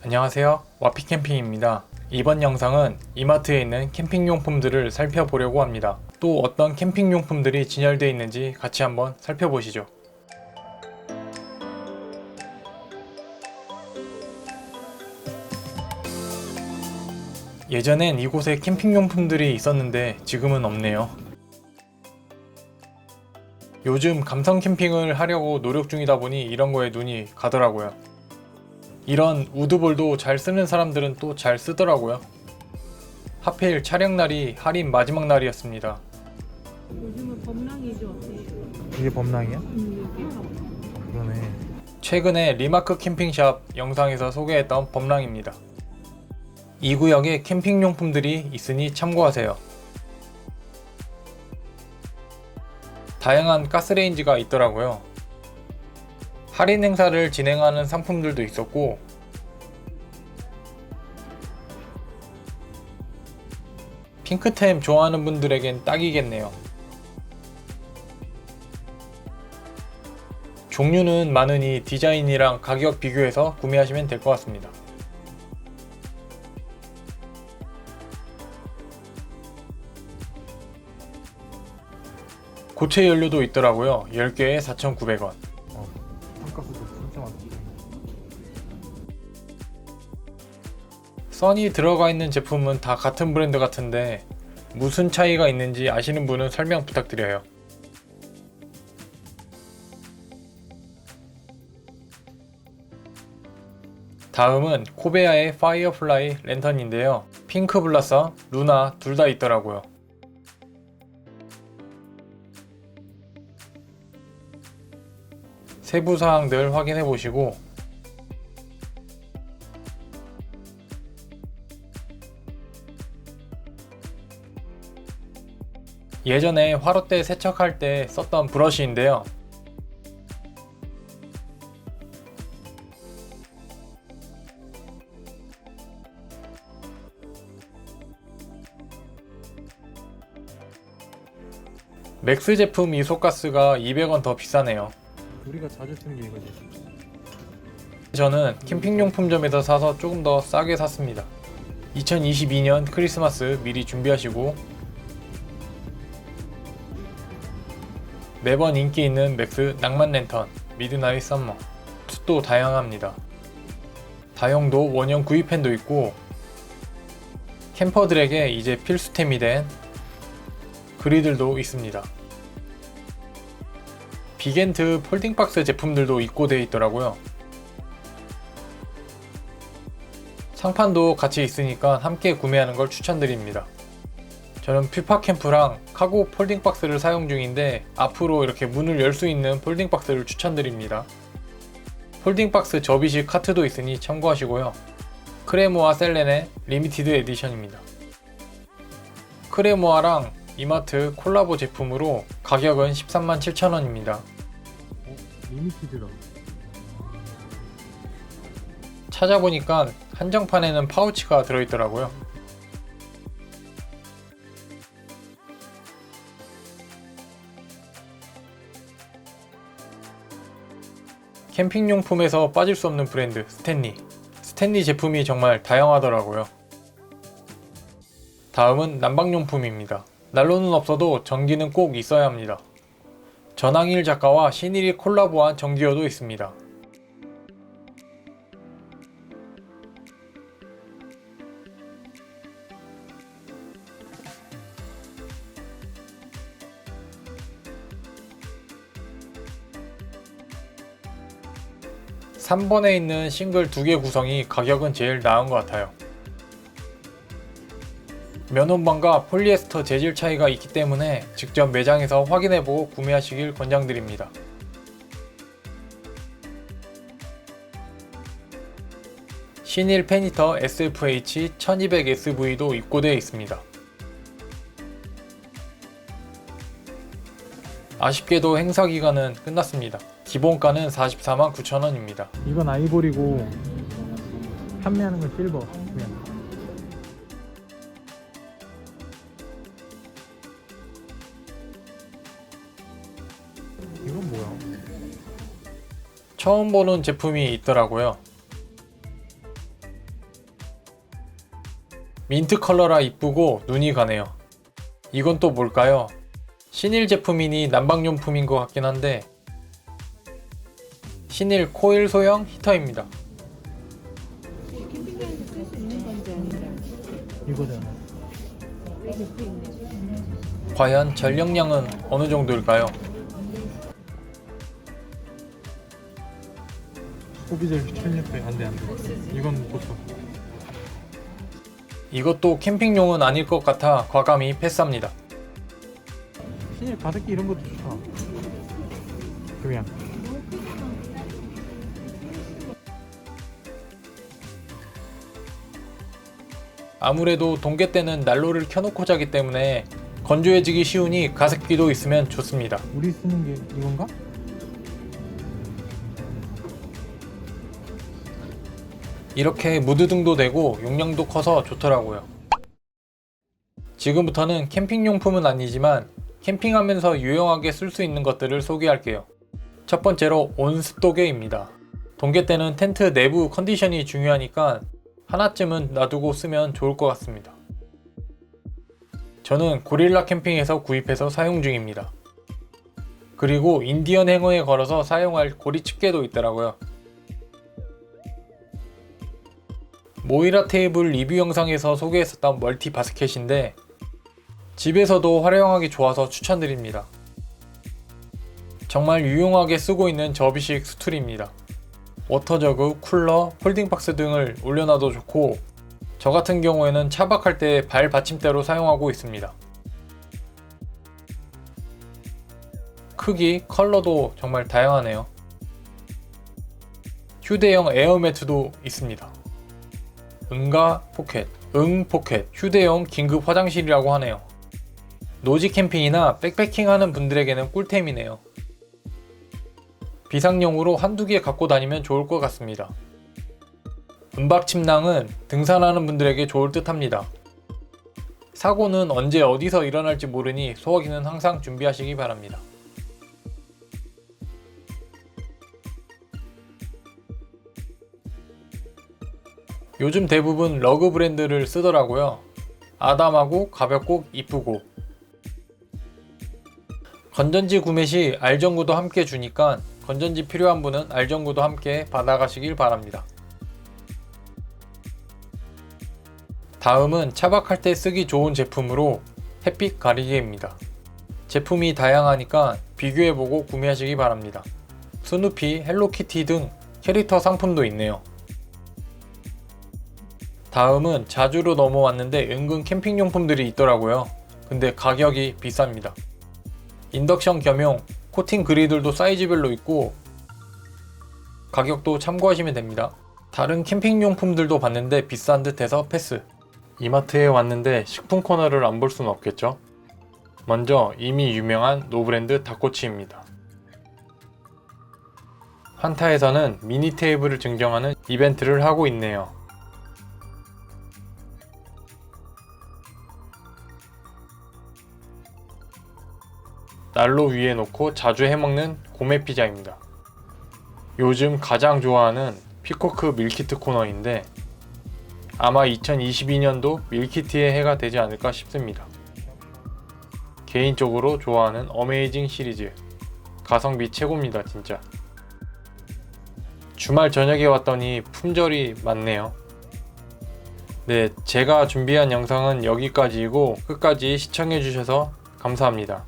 안녕하세요. 와피캠핑입니다. 이번 영상은 이마트에 있는 캠핑용품들을 살펴보려고 합니다. 또 어떤 캠핑용품들이 진열되어 있는지 같이 한번 살펴보시죠. 예전엔 이곳에 캠핑용품들이 있었는데 지금은 없네요. 요즘 감성 캠핑을 하려고 노력 중이다 보니 이런 거에 눈이 가더라고요. 이런 우드볼도 잘 쓰는 사람들은 또 잘 쓰더라고요. 하필 촬영 날이 할인 마지막 날이었습니다. 요즘은 범랑이죠. 이게 범랑이야? 음, 그러네. 최근에 리마크 캠핑샵 영상에서 소개했던 범랑입니다. 이 구역에 캠핑용품들이 있으니 참고하세요. 다양한 가스레인지가 있더라고요. 할인 행사를 진행하는 상품들도 있었고, 핑크템 좋아하는 분들에겐 딱이겠네요. 종류는 많으니 디자인이랑 가격 비교해서 구매하시면 될 것 같습니다. 고체 연료도 있더라고요. 10개에 4,900원. 한 써니 들어가 있는 제품은 다 같은 브랜드 같은데 무슨 차이가 있는지 아시는 분은 설명 부탁드려요. 다음은 코베아의 파이어플라이 랜턴인데요. 핑크 블라썸, 루나 둘 다 있더라고요. 세부 사항들 확인해 보시고 예전에 화롯대 세척할 때 썼던 브러쉬인데요. 맥스 제품 이소가스가 200원 더 비싸네요. 우리가 자주 쓰는 게 이거지. 저는 캠핑용품점에서 사서 조금 더 싸게 샀습니다. 2022년 크리스마스 미리 준비하시고 매번 인기 있는 맥스 낭만 랜턴 미드나잇 썸머 숱도 다양합니다. 다용도 원형 구입팬도 있고 캠퍼들에게 이제 필수템이 된 그리들도 있습니다. 비겐트 폴딩박스 제품들도 입고되어 있더라고요. 상판도 같이 있으니까 함께 구매하는 걸 추천드립니다. 저는 퓨파 캠프랑 카고 폴딩 박스를 사용 중인데 앞으로 이렇게 문을 열 수 있는 폴딩 박스를 추천드립니다. 폴딩 박스 접이식 카트도 있으니 참고하시고요. 크레모아 셀렌의 리미티드 에디션입니다. 크레모아랑 이마트 콜라보 제품으로 가격은 13만 7천원입니다. 어? 리미티드다. 찾아보니까 한정판에는 파우치가 들어있더라고요. 캠핑용품에서 빠질 수 없는 브랜드 스탠리. 스탠리 제품이 정말 다양하더라고요. 다음은 난방용품입니다. 난로는 없어도 전기는 꼭 있어야 합니다. 전항일 작가와 신일이 콜라보한 전기요도 있습니다. 삼번에 있는 싱글 두 개 구성이 가격은 제일 나은 것 같아요. 면원방과 폴리에스터 재질 차이가 있기 때문에 직접 매장에서 확인해보고 구매하시길 권장드립니다. 신일 페니터 SFH 1200SV도 입고되어 있습니다. 아쉽게도 행사 기간은 끝났습니다. 기본가는 44만 9천 원입니다. 이건 아이보리고 판매하는 건 실버. 그냥. 이건 뭐야? 처음 보는 제품이 있더라고요. 민트 컬러라 이쁘고 눈이 가네요. 이건 또 뭘까요? 신일 제품이니 난방용품인 것 같긴 한데 신일 코일 소형 히터입니다. 캠핑장에서 쓸 수 있는 건지 아닌지 이거잖아. 여기 옆에 있네. 과연 전력량은 어느 정도일까요? 소비자 1600 안돼 안돼. 이건 못 써. 이것도 캠핑용은 아닐 것 같아 과감히 패스합니다. 신일 가습기 이런 것도 좋다. 그냥 아무래도 동계 때는 난로를 켜놓고 자기 때문에 건조해지기 쉬우니 가습기도 있으면 좋습니다. 우리 쓰는 게 이건가? 이렇게 무드등도 되고 용량도 커서 좋더라고요. 지금부터는 캠핑 용품은 아니지만 캠핑하면서 유용하게 쓸 수 있는 것들을 소개할게요. 첫 번째로 온습도계입니다. 동계 때는 텐트 내부 컨디션이 중요하니까 하나쯤은 놔두고 쓰면 좋을 것 같습니다. 저는 고릴라 캠핑에서 구입해서 사용 중입니다. 그리고 인디언 행어에 걸어서 사용할 고리 집게도 있더라고요. 모이라 테이블 리뷰 영상에서 소개했었던 멀티 바스켓인데 집에서도 활용하기 좋아서 추천드립니다. 정말 유용하게 쓰고 있는 접이식 수툴입니다. 워터 저그, 쿨러, 폴딩 박스 등을 올려놔도 좋고 저 같은 경우에는 차박할 때 발 받침대로 사용하고 있습니다. 크기, 컬러도 정말 다양하네요. 휴대용 에어매트도 있습니다. 응가 포켓, 응 포켓, 휴대용 긴급 화장실이라고 하네요. 노지 캠핑이나 백패킹 하는 분들에게는 꿀템이네요. 비상용으로 한두 개 갖고 다니면 좋을 것 같습니다. 은박 침낭은 등산하는 분들에게 좋을 듯 합니다. 사고는 언제 어디서 일어날지 모르니 소화기는 항상 준비하시기 바랍니다. 요즘 대부분 러그 브랜드를 쓰더라고요. 아담하고 가볍고 이쁘고. 건전지 구매 시 알전구도 함께 주니까 건전지 필요한 분은 알전구도 함께 받아가시길 바랍니다. 다음은 차박할 때 쓰기 좋은 제품으로 햇빛 가리개입니다. 제품이 다양하니까 비교해보고 구매하시기 바랍니다. 스누피, 헬로키티 등 캐릭터 상품도 있네요. 다음은 자주로 넘어왔는데 은근 캠핑용품들이 있더라고요. 근데 가격이 비쌉니다. 인덕션 겸용 코팅 그리들도 사이즈별로 있고 가격도 참고하시면 됩니다. 다른 캠핑용품들도 봤는데 비싼 듯해서 패스. 이마트에 왔는데 식품 코너를 안 볼 수는 없겠죠? 먼저 이미 유명한 노브랜드 닭꼬치입니다. 환타에서는 미니 테이블을 증정하는 이벤트를 하고 있네요. 난로 위에 놓고 자주 해먹는 고메 피자입니다. 요즘 가장 좋아하는 피코크 밀키트 코너인데 아마 2022년도 밀키트의 해가 되지 않을까 싶습니다. 개인적으로 좋아하는 어메이징 시리즈 가성비 최고입니다 진짜. 주말 저녁에 왔더니 품절이 많네요. 네, 제가 준비한 영상은 여기까지이고 끝까지 시청해주셔서 감사합니다.